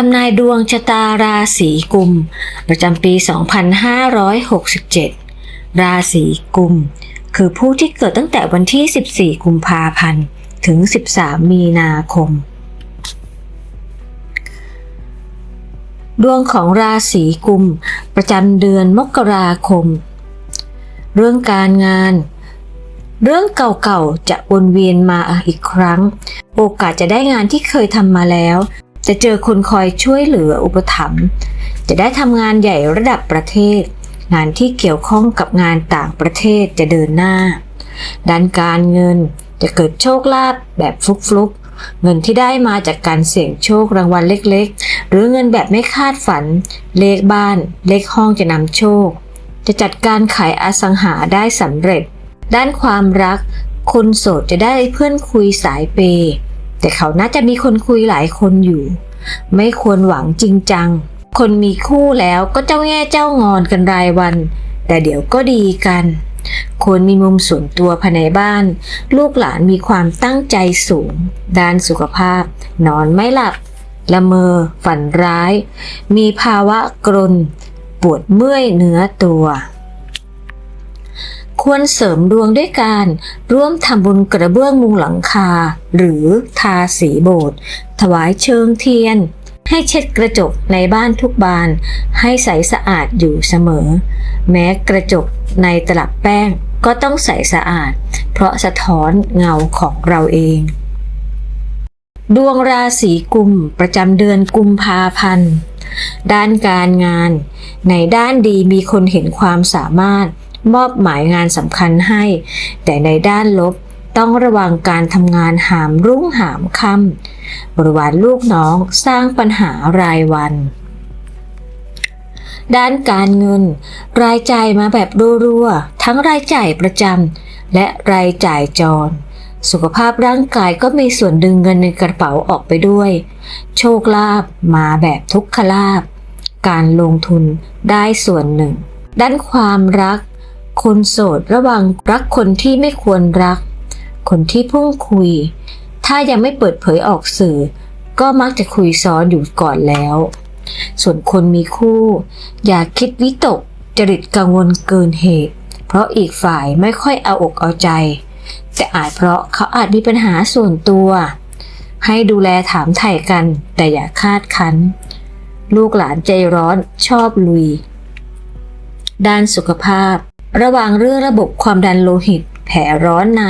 ทำนายดวงชะตาราศีกุม ประจำปี 2567 ราศีกุม คือผู้ที่เกิดตั้งแต่วันที่ 14 กุมภาพันธ์ ถึง 13 มีนาคม ดวงของราศีกุม ประจำเดือนมกราคม เรื่องการงานเรื่องเก่าๆ จะวนเวียนมาอีกครั้ง โอกาสจะได้งานที่เคยทำมาแล้ว จะเจอคนคอยช่วยเหลืออุปถัมภ์จะได้ทำงานใหญ่ระดับประเทศ งานที่เกี่ยวข้องกับงานต่างประเทศจะเดินหน้า ด้านการเงินจะเกิดโชคลาภแบบฟลุกๆ เงินที่ได้มาจากการเสี่ยงโชครางวัลเล็กๆ หรือเงินแบบไม่คาดฝัน เลขบ้าน เลขห้องจะนำโชค จะจัดการขายอสังหาได้สำเร็จ ด้านความรัก คนโสดจะได้เพื่อนคุยสายเปย์ แต่เขาน่าจะมีคนคุยหลายคนอยู่ ไม่ควรหวังจริงจัง คนมีคู่แล้วก็เจ้าแง่เจ้างอนกันรายวัน แต่เดี๋ยวก็ดีกันควรมีมุมส่วนตัวภายในบ้าน ลูกหลานมีความตั้งใจสูง ด้านสุขภาพ นอนไม่หลับ ละเมอ ฝันร้าย มีภาวะกรน ปวดเมื่อยเนื้อตัว ควรเสริมดวงด้วยการร่วมทำบุญกระเบื้องมุงหลังคา หรือทาสีโบสถ์ถวายเชิงเทียน ให้เช็ดกระจกในบ้านทุกบาน ให้ใสสะอาดอยู่เสมอ แม้กระจกในตลับแป้งก็ต้องใสสะอาด เพราะสะท้อนเงาของเราเอง ดวงราศีกุมประจำเดือนกุมภาพันธ์ ด้านการงาน ในด้านดีมีคนเห็นความสามารถ มอบหมายงานสำคัญให้ แต่ในด้านลบต้องระวังการทำงานหามรุ่งหามค่ำบริวารลูกน้องสร้างปัญหารายวัน ด้านการเงิน รายจ่ายมาแบบรัวๆทั้งรายจ่ายประจำและรายจ่ายจรสุขภาพร่างกายก็มีส่วนดึงเงินในกระเป๋าออกไปด้วย โชคลาภมาแบบทุกขลาภ การลงทุนได้ส่วนหนึ่ง ด้านความรัก คนโสดระวังรักคนที่ไม่ควรรัก คนที่เพุ่งคุย ถ้ายังไม่เปิดเผยออกสื่อ ก็มักจะคุยซ้อนอยู่ก่อนแล้ว ส่วนคนมีคู่ อย่าคิดวิตก จริตกังวลเกินเหตุ เพราะอีกฝ่ายไม่ค่อยเอาอกเอาใจ แต่อาจเพราะเขาอาจมีปัญหาส่วนตัว ให้ดูแลถามไถ่กัน แต่อย่าคาดคั้น ลูกหลานใจร้อนชอบลุยด้านสุขภาพ ระหวังเรื่องระบบความดันโลหิต แผลร้อนใน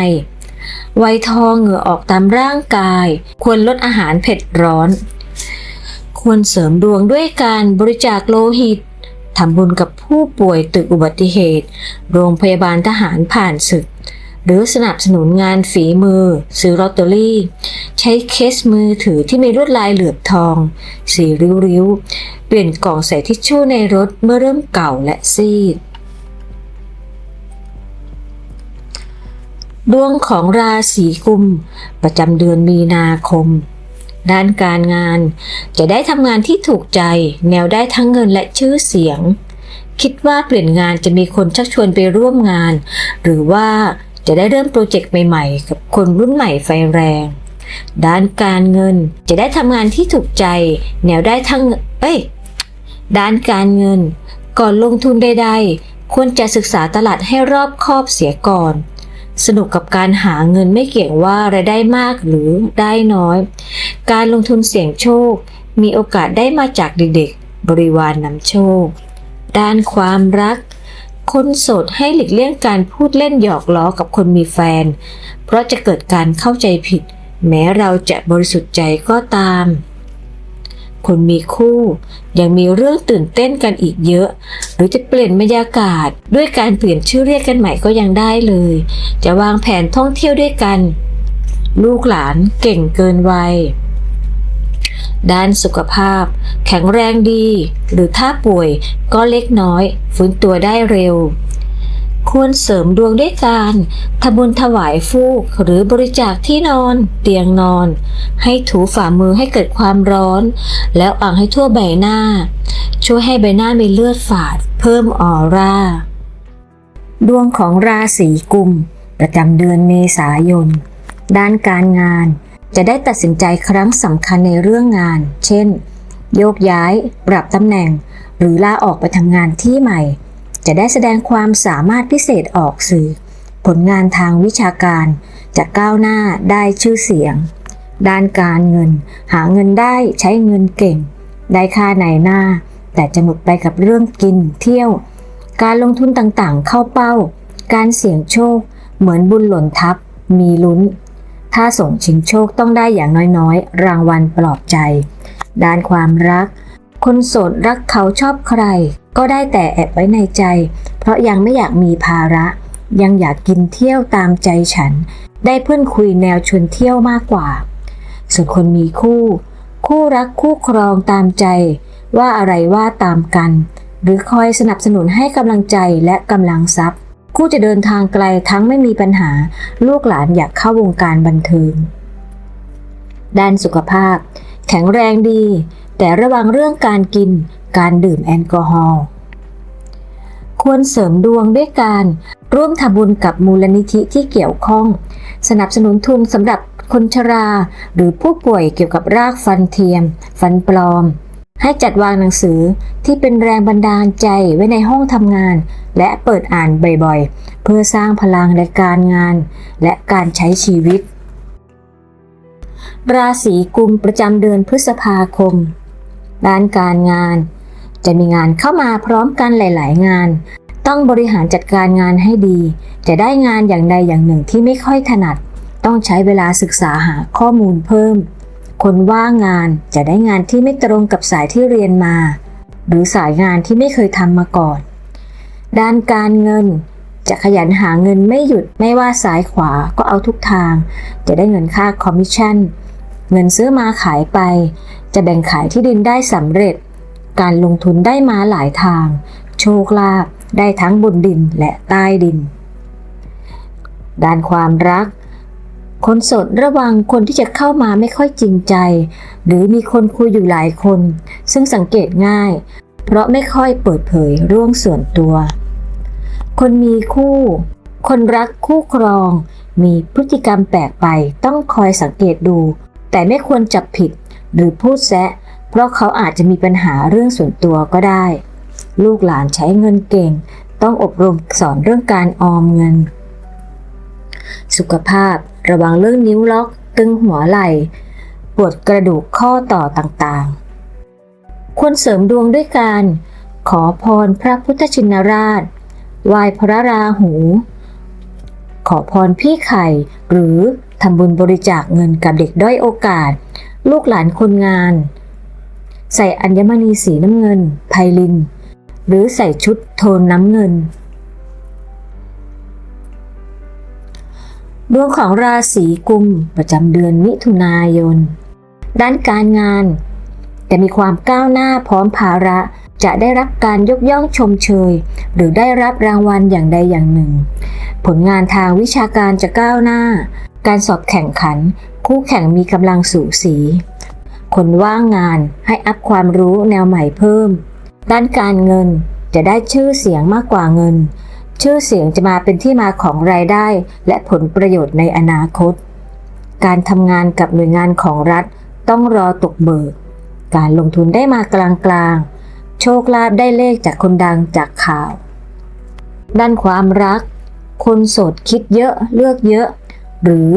ไวทองเหงื่อออกตามร่างกาย ควรลดอาหารเผ็ดร้อน ควรเสริมดวงด้วยการบริจาคโลหิตทำบุญกับผู้ป่วยตึกอุบัติเหตุ โรงพยาบาลทหารผ่านศึก หรือสนับสนุนงานฝีมือ ซื้อลอตเตอรี่ ใช้เคสมือถือที่มีลวดลายเหลือบทอง สีริ้วๆ เปลี่ยนกล่องใส่ทิชชู่ในรถเมื่อเริ่มเก่าและซีด ดวงของราศีกุม ประจำเดือนมีนาคม ด้านการงานจะได้ทำงานที่ถูกใจ แนวได้ทั้งเงินและชื่อเสียง คิดว่าเปลี่ยนงานจะมีคนชักชวนไปร่วมงาน หรือว่าจะได้เริ่มโปรเจกต์ใหม่ๆ กับคนรุ่นใหม่ไฟแรง ด้านการเงินจะได้ทำงานที่ถูกใจ แนวได้ทั้งเอ้ยด้านการเงิน ก่อนลงทุนใดๆควรจะศึกษาตลาดให้รอบคอบเสียก่อน สนุกกับการหาเงินไม่เกี่ยงว่ารายได้มากหรือได้น้อย การลงทุนเสี่ยงโชค มีโอกาสได้มาจากเด็กๆ บริวารนนำโชค ด้านความรัก คนโสดให้หลีกเลี่ยงการพูดเล่นหยอกล้อกับคนมีแฟน เพราะจะเกิดการเข้าใจผิด แม้เราจะบริสุทธิ์ใจก็ตาม คนมีคู่ ยังมีเรื่องตื่นเต้นกันอีกเยอะ หรือจะเปลี่ยนบรรยากาศ ด้วยการเปลี่ยนชื่อเรียกกันใหม่ก็ยังได้เลย จะวางแผนท่องเที่ยวด้วยกัน ลูกหลานเก่งเกินวัยด้านสุขภาพ แข็งแรงดี หรือถ้าป่วยก็เล็กน้อย ฟื้นตัวได้เร็ว ควรเสริมดวงด้วยการทำบุญถวายฟูกหรือบริจาคที่นอน เตียงนอน ให้ถูฝ่ามือให้เกิดความร้อน แล้วอ่างให้ทั่วใบหน้า ช่วยให้ใบหน้ามีเลือดฝาด เพิ่มออร่า ดวงของราศีกุม ประจำเดือนเมษายน ด้านการงาน จะได้ตัดสินใจครั้งสำคัญในเรื่องงาน เช่น โยกย้าย ปรับตำแหน่ง หรือลาออกไปทำงานที่ใหม่ จะได้แสดงความสามารถพิเศษออกสื่อ ผลงานทางวิชาการ จะก้าวหน้าได้ชื่อเสียง ด้านการเงิน หาเงินได้ใช้เงินเก่ง ได้ค่าไหนหน้า แต่จะหมดไปกับเรื่องกินเที่ยว การลงทุนต่างๆ เข้าเป้า การเสี่ยงโชค เหมือนบุญหล่นทับ มีลุ้น ถ้าส่งชิงโชคต้องได้อย่างน้อยๆ รางวัลปลอบใจ ด้านความรัก คนโสดรักเขาชอบใคร ก็ได้แต่แอบไว้ในใจ เพราะยังไม่อยากมีภาระ ยังอยากกินเที่ยวตามใจฉัน ได้เพื่อนคุยแนวชวนเที่ยวมากกว่า ส่วนคนมีคู่ คู่รักคู่ครองตามใจ ว่าอะไรว่าตามกัน หรือคอยสนับสนุนให้กำลังใจและกำลังทรัพย์คู่จะเดินทางไกลทั้งไม่มีปัญหา ลูกหลานอยากเข้าวงการบันเทิงด้านสุขภาพ แข็งแรงดี แต่ระวังเรื่องการกิน การดื่มแอลกอฮอล์ควรเสริมดวงด้วยการร่วมทำบุญกับมูลนิธิที่เกี่ยวข้อง สนับสนุนทุนสำหรับคนชรา หรือผู้ป่วยเกี่ยวกับรากฟันเทียม ฟันปลอม ให้จัดวางหนังสือที่เป็นแรงบันดาลใจไว้ในห้องทำงาน และเปิดอ่านบ่อยๆ เพื่อสร้างพลังในการงาน และการใช้ชีวิต ราศีกุมประจำเดือนพฤษภาคม ด้านการงาน จะมีงานเข้ามาพร้อมกันหลาย ๆ งาน ต้องบริหารจัดการงานให้ดี จะได้งานอย่างใดอย่างหนึ่งที่ไม่ค่อยถนัด ต้องใช้เวลาศึกษาหาข้อมูลเพิ่ม คนว่างงานจะได้งานที่ไม่ตรงกับสายที่เรียนมา หรือสายงานที่ไม่เคยทำมาก่อน ด้านการเงินจะขยันหาเงินไม่หยุดไม่ว่าซ้ายขวาก็เอาทุกทาง จะได้เงินค่าคอมมิชชั่น เงินซื้อมาขายไป จะแบ่งขายที่ดินได้สำเร็จ การลงทุนได้มาหลายทาง โชคลาภได้ทั้งบนดินและใต้ดิน ด้านความรัก คนโสดระวังคนที่จะเข้ามาไม่ค่อยจริงใจ หรือมีคนคุยอยู่หลายคน ซึ่งสังเกตง่าย เพราะไม่ค่อยเปิดเผยเรื่องส่วนตัว คนมีคู่ คนรักคู่ครอง มีพฤติกรรมแปลกไปต้องคอยสังเกตดู แต่ไม่ควรจับผิด หรือพูดแซะ เพราะเขาอาจจะมีปัญหาเรื่องส่วนตัวก็ได้ ลูกหลานใช้เงินเก่ง ต้องอบรมสอนเรื่องการออมเงิน สุขภาพระวังเรื่องนิ้วล็อก ตึงหัวไหล่ ปวดกระดูกข้อต่อต่างๆ ควรเสริมดวงด้วยการ ขอพรพระพุทธชินราชไหว้พระราหู ขอพรพี่ไข่ หรือทำบุญบริจาคเงินกับเด็กด้อยโอกาสลูกหลานคนงาน ใส่อัญมณีสีน้ำเงิน ไพลิน หรือใส่ชุดโทนน้ำเงิน ดวงของราศีกุมประจำเดือนมิถุนายน ด้านการงานแต่มีความก้าวหน้าพร้อมภาระจะได้รับการยกย่องชมเชย หรือได้รับรางวัลอย่างใดอย่างหนึ่ง ผลงานทางวิชาการจะก้าวหน้า การสอบแข่งขัน คู่แข่งมีกำลังสูสีคนว่างงานให้อัพความรู้แนวใหม่เพิ่ม ด้านการเงินจะได้ชื่อเสียงมากกว่าเงิน ชื่อเสียงจะมาเป็นที่มาของรายได้และผลประโยชน์ในอนาคต การทำงานกับหน่วยงานของรัฐต้องรอตกเบิก การลงทุนได้มากลางๆโชคลาภได้เลขจากคนดังจากข่าว ด้านความรัก คนโสดคิดเยอะเลือกเยอะ หรือ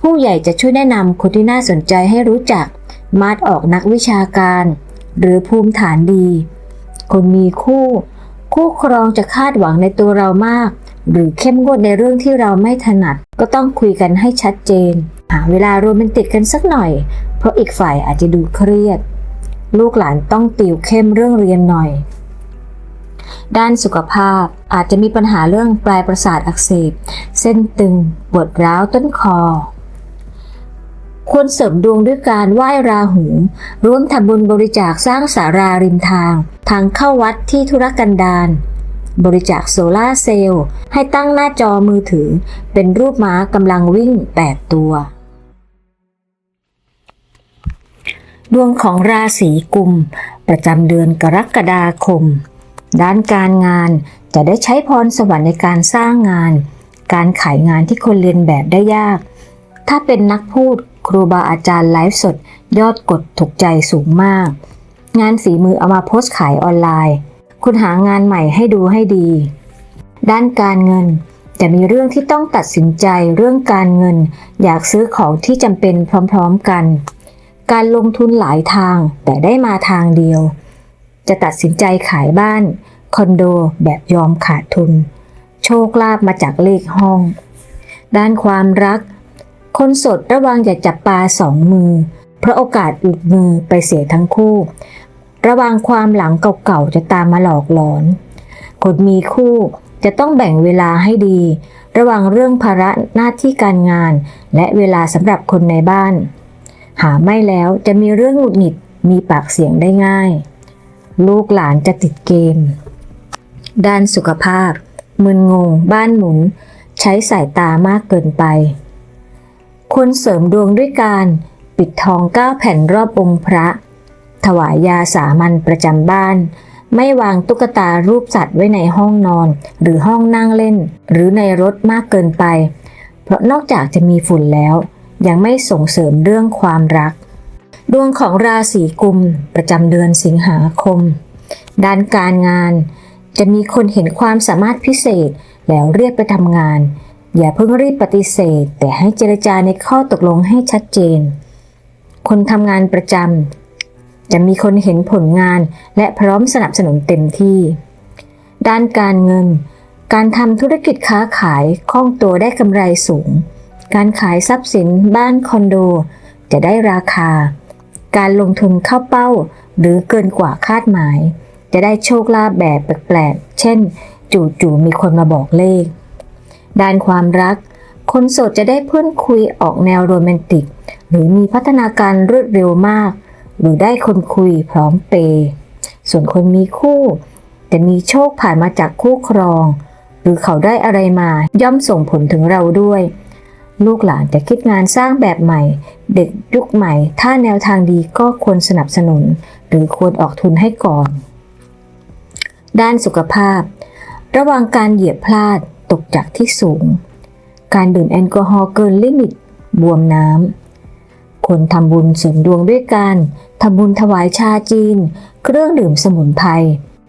ผู้ใหญ่จะช่วยแนะนำคนที่น่าสนใจให้รู้จัก มาดออกนักวิชาการ หรือภูมิฐานดี คนมีคู่ คู่ครองจะคาดหวังในตัวเรามาก หรือเข้มงวดในเรื่องที่เราไม่ถนัด ก็ต้องคุยกันให้ชัดเจนหาเวลาโรแมนติกกันสักหน่อย เพราะอีกฝ่ายอาจจะดูเครียด ลูกหลานต้องติวเข้มเรื่องเรียนหน่อย ด้านสุขภาพอาจจะมีปัญหาเรื่องปลายประสาทอักเสบ เส้นตึง ปวดร้าวต้นคอ ควรเสริมดวงด้วยการไหว้ราหูร่วมทำบุญบริจาคสร้างสาราริมทาง ทางเข้าวัดที่ธุรกันดารบริจาคโซลาเซลล์ให้ตั้งหน้าจอมือถือ เป็นรูปม้ากำลังวิ่ง 8 ตัว ดวงของราศีกุม ประจำเดือนกรกฎาคม ด้านการงานจะได้ใช้พรสวรรค์ในการสร้างงาน การขายงานที่คนเรียนแบบได้ยาก ถ้าเป็นนักพูดครูบาอาจารย์ไลฟ์สด ยอดกดถูกใจสูงมาก งานฝีมือเอามาโพสต์ขายออนไลน์ คุณหางานใหม่ให้ดูให้ดี ด้านการเงินจะมีเรื่องที่ต้องตัดสินใจเรื่องการเงิน อยากซื้อของที่จำเป็นพร้อมๆกัน การลงทุนหลายทางแต่ได้มาทางเดียว จะตัดสินใจขายบ้าน คอนโดแบบยอมขาดทุน โชคลาภมาจากเลขห้อง ด้านความรัก คนสดระวังอย่าจับปลาสองมือ เพราะโอกาสอุดมือไปเสียทั้งคู่ ระวังความหลังเก่าๆจะตามมาหลอกหลอน คนมีคู่จะต้องแบ่งเวลาให้ดี ระวังเรื่องภาระหน้าที่การงาน และเวลาสำหรับคนในบ้าน หาไม่แล้วจะมีเรื่องหงุดหงิดมีปากเสียงได้ง่าย ลูกหลานจะติดเกม ด้านสุขภาพ มึนงง บ้านหมุน ใช้สายตามากเกินไป ควรเสริมดวงด้วยการปิดทองเก้าแผ่นรอบองค์พระ ถวายยาสามัญประจำบ้าน ไม่วางตุ๊กตารูปสัตว์ไว้ในห้องนอน หรือห้องนั่งเล่น หรือในรถมากเกินไป เพราะนอกจากจะมีฝุ่นแล้ว ยังไม่ส่งเสริมเรื่องความรัก ดวงของราศีกุมประจำเดือนสิงหาคม ด้านการงาน จะมีคนเห็นความสามารถพิเศษแล้วเรียกไปทำงาน อย่าเพิ่งรีบปฏิเสธ แต่ให้เจรจาในข้อตกลงให้ชัดเจน คนทำงานประจำจะมีคนเห็นผลงานและพร้อมสนับสนุนเต็มที่ ด้านการเงิน การทำธุรกิจค้าขายคล่องตัวได้กำไรสูง การขายทรัพย์สินบ้านคอนโด จะได้ราคา การลงทุนเข้าเป้า หรือเกินกว่าคาดหมาย จะได้โชคลาภแบบแปลกๆ เช่น จู่ๆมีคนมาบอกเลข ด้านความรัก คนโสดจะได้เพื่อนคุยออกแนวโรแมนติก หรือมีพัฒนาการรวดเร็วมาก หรือได้คนคุยพร้อมเปย์ส่วนคนมีคู่ จะมีโชคผ่านมาจากคู่ครอง หรือเขาได้อะไรมาย่อมส่งผลถึงเราด้วย ลูกหลานจะคิดงานสร้างแบบใหม่ เด็กยุคใหม่ ถ้าแนวทางดีก็ควรสนับสนุน หรือควรออกทุนให้ก่อน ด้านสุขภาพ ระวังการเหยียบพลาดตกจากที่สูง การดื่มแอลกอฮอล์เกินลิมิต บวมน้ำควรทำบุญเสริมดวงด้วยการทำบุญถวายชาจีน เครื่องดื่มสมุนไพร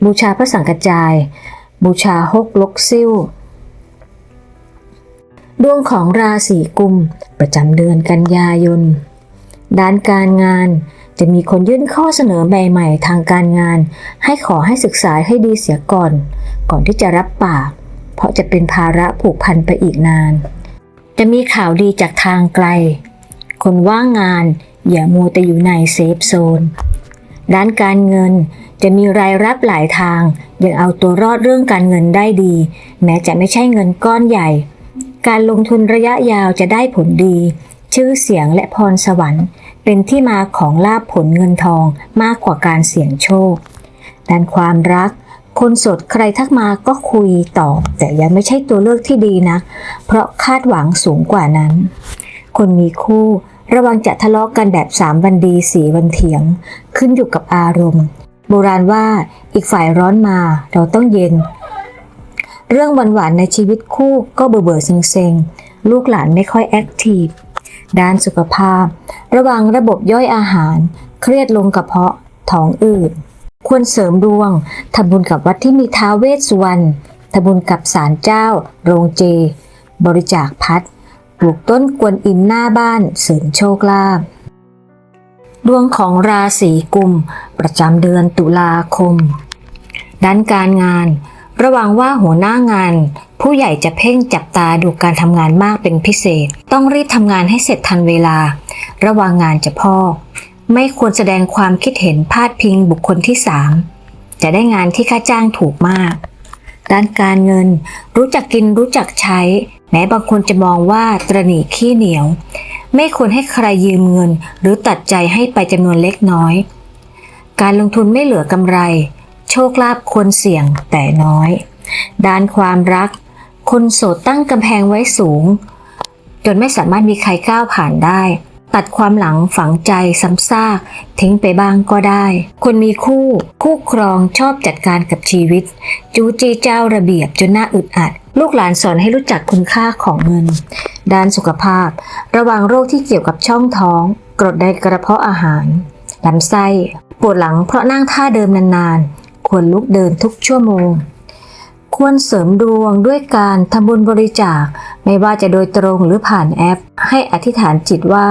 บูชาพระสังฆจาย บูชาฮกลกซิ่ว ดวงของราศีกุม ประจำเดือนกันยายน ด้านการงานจะมีคนยื่นข้อเสนอใหม่ๆทางการงาน ให้ขอให้ศึกษาให้ดีเสียก่อน ก่อนที่จะรับปาก เพราะจะเป็นภาระผูกพันไปอีกนาน จะมีข่าวดีจากทางไกล คนว่างงานอย่ามัวแต่อยู่ในเซฟโซน ด้านการเงินจะมีรายรับหลายทางยังเอาตัวรอดเรื่องการเงินได้ดี แม้จะไม่ใช่เงินก้อนใหญ่ การลงทุนระยะยาวจะได้ผลดี ชื่อเสียงและพรสวรรค์ เป็นที่มาของลาภผลเงินทองมากกว่าการเสี่ยงโชค ด้านความรัก คนโสดใครทักมาก็คุยตอบ แต่ยังไม่ใช่ตัวเลือกที่ดีนะเพราะคาดหวังสูงกว่านั้น คนมีคู่ระวังจะทะเลาะกันแบบสามวันดีสี่วันเถียง ขึ้นอยู่กับอารมณ์ โบราณว่าอีกฝ่ายร้อนมาเราต้องเย็น เรื่องหวานๆในชีวิตคู่ก็เบื่อเบื่อๆเซ็งๆ ลูกหลานไม่ค่อยแอคทีฟ ด้านสุขภาพ ระวังระบบย่อยอาหาร เครียดลงกระเพาะ ท้องอืด ควรเสริมดวง ทำบุญกับวัดที่มีท้าเวสสุวรรณ ทำบุญกับศาลเจ้า โรงเจ บริจาคพัด ปลูกต้นกวนอิมหน้าบ้าน เสริมโชคลาภ ดวงของราศีกุม ประจำเดือนตุลาคม ด้านการงาน ระวังว่าหัวหน้างาน ผู้ใหญ่จะเพ่งจับตาดูการทำงานมากเป็นพิเศษ ต้องรีบทำงานให้เสร็จทันเวลา ระวังงานจะพอกไม่ควรแสดงความคิดเห็นพาดพิงบุคคลที่สามจะได้งานที่ค่าจ้างถูกมาก ด้านการเงิน รู้จักกินรู้จักใช้ แม้บางคนจะมองว่าตรหนีขี้เหนียว ไม่ควรให้ใครยืมเงิน หรือตัดใจให้ไปจำนวนเล็กน้อย การลงทุนไม่เหลือกำไร โชคลาภควรเสี่ยงแต่น้อย ด้านความรัก คนโสดตั้งกำแพงไว้สูง จนไม่สามารถมีใครก้าวผ่านได้ ตัดความหลังฝังใจซ้ำซากทิ้งไปบ้างก็ได้ คนมีคู่ คู่ครองชอบจัดการกับชีวิต จูจีเจ้าระเบียบจนน่าอึดอัด ลูกหลานสอนให้รู้จักคุณค่าของเงิน ด้านสุขภาพ ระวังโรคที่เกี่ยวกับช่องท้อง กรดในกระเพาะอาหารลำไส้ปวดหลังเพราะนั่งท่าเดิมนานๆ ควรลุกเดินทุกชั่วโมง ควรเสริมดวงด้วยการทำบุญบริจาค ไม่ว่าจะโดยตรงหรือผ่านแอป ให้อธิษฐานจิตว่า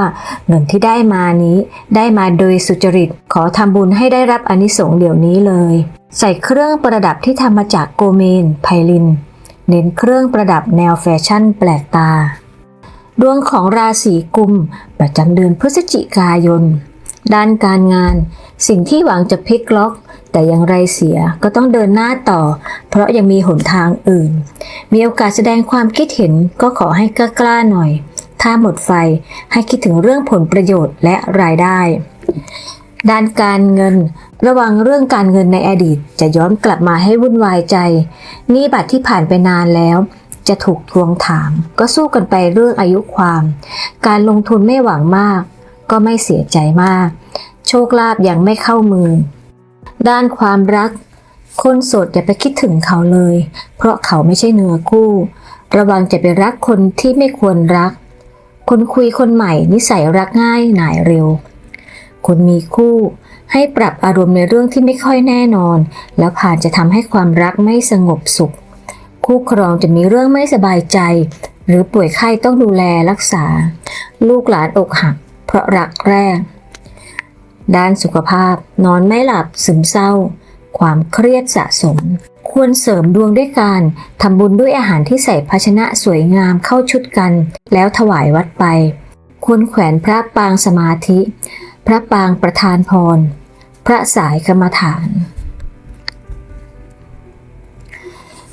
เงินที่ได้มานี้ ได้มาโดยสุจริต ขอทำบุญให้ได้รับอานิสงส์เดี๋ยวนี้เลย ใส่เครื่องประดับที่ทำมาจากโกเมน ไพลิน เน้นเครื่องประดับแนวแฟชั่นแปลกตา ดวงของราศีกุม ประจำเดือนพฤศจิกายนด้านการงาน สิ่งที่หวังจะพลิกล็อก แต่อย่างไรเสียก็ต้องเดินหน้าต่อ เพราะยังมีหนทางอื่น มีโอกาสแสดงความคิดเห็นก็ขอให้กล้าๆหน่อย ถ้าหมดไฟให้คิดถึงเรื่องผลประโยชน์และรายได้ ด้านการเงิน ระวังเรื่องการเงินในอดีต จะย้อนกลับมาให้วุ่นวายใจหนี้บัตรที่ผ่านไปนานแล้วจะถูกทวงถาม ก็สู้กันไปเรื่องอายุความ การลงทุนไม่หวังมาก ก็ไม่เสียใจมาก โชคลาภยังไม่เข้ามือ ด้านความรัก คนโสดอย่าไปคิดถึงเขาเลย เพราะเขาไม่ใช่เนื้อคู่ ระวังจะไปรักคนที่ไม่ควรรัก คนคุยคนใหม่นิสัยรักง่ายหน่ายเร็ว คนมีคู่ให้ปรับอารมณ์ในเรื่องที่ไม่ค่อยแน่นอน แล้วผ่านจะทำให้ความรักไม่สงบสุข คู่ครองจะมีเรื่องไม่สบายใจ หรือป่วยไข้ต้องดูแลรักษา ลูกหลานอกหัก เพราะรักแรก ด้านสุขภาพ นอนไม่หลับซึมเศร้า ความเครียดสะสม ควรเสริมดวงด้วยการทำบุญด้วยอาหารที่ใส่ภาชนะสวยงามเข้าชุดกัน แล้วถวายวัดไป ควรแขวนพระปางสมาธิ พระปางประธานพร พระสายกรรมฐาน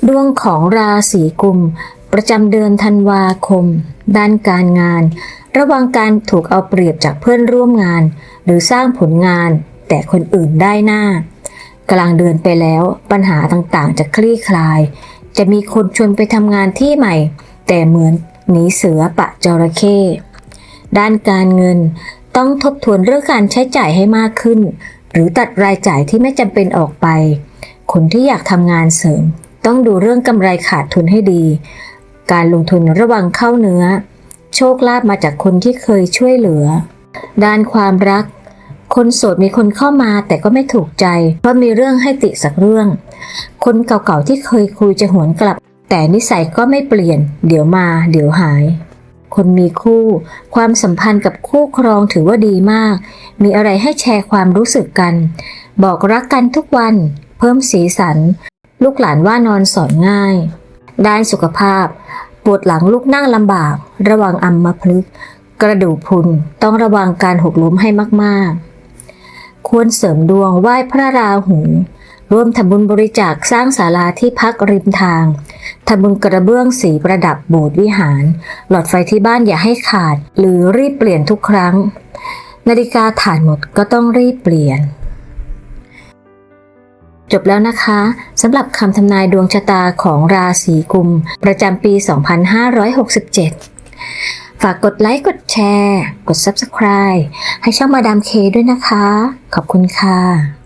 ดวงของราศีกุมประจำเดือนธันวาคม ด้านการงาน ระวังการถูกเอาเปรียบจากเพื่อนร่วมงาน หรือสร้างผลงาน แต่คนอื่นได้หน้า กลางเดือนไปแล้วปัญหาต่างๆ จะคลี่คลาย จะมีคนชวนไปทำงานที่ใหม่ แต่เหมือนหนีเสือปะจระเข้ด้านการเงินต้องทบทวนเรื่องการใช้จ่ายให้มากขึ้น หรือตัดรายจ่ายที่ไม่จำเป็นออกไป คนที่อยากทำงานเสริม ต้องดูเรื่องกำไรขาดทุนให้ดี การลงทุนระวังเข้าเนื้อ โชคลาภมาจากคนที่เคยช่วยเหลือ ด้านความรัก คนโสดมีคนเข้ามาแต่ก็ไม่ถูกใจ เพราะมีเรื่องให้ติสักเรื่อง คนเก่าๆที่เคยคุยจะหวนกลับ แต่นิสัยก็ไม่เปลี่ยน เดี๋ยวมาเดี๋ยวหาย คนมีคู่ ความสัมพันธ์กับคู่ครองถือว่าดีมาก มีอะไรให้แชร์ความรู้สึกกัน บอกรักกันทุกวัน เพิ่มสีสัน ลูกหลานว่านอนสอนง่าย ด้านสุขภาพ ปวดหลังลุกนั่งลำบาก ระวังอัมพฤกษ์กระดูกพุนต้องระวังการหกล้มให้มากๆ ควรเสริมดวงไหว้พระราหูร่วมทำบุญบริจาคสร้างศาลาที่พักริมทางทำบุญกระเบื้องสีประดับโบสถ์วิหาร หลอดไฟที่บ้านอย่าให้ขาด หรือรีบเปลี่ยนทุกครั้ง นาฬิกาถ่านหมดก็ต้องรีบเปลี่ยน จบแล้วนะคะสำหรับคำทำนายดวงชะตาของราศีกุม ประจำปี 2567 ฝากกดไลค์ กดแชร์ กด Subscribe ให้ช่องมาดามเคด้วยนะคะ ขอบคุณค่ะ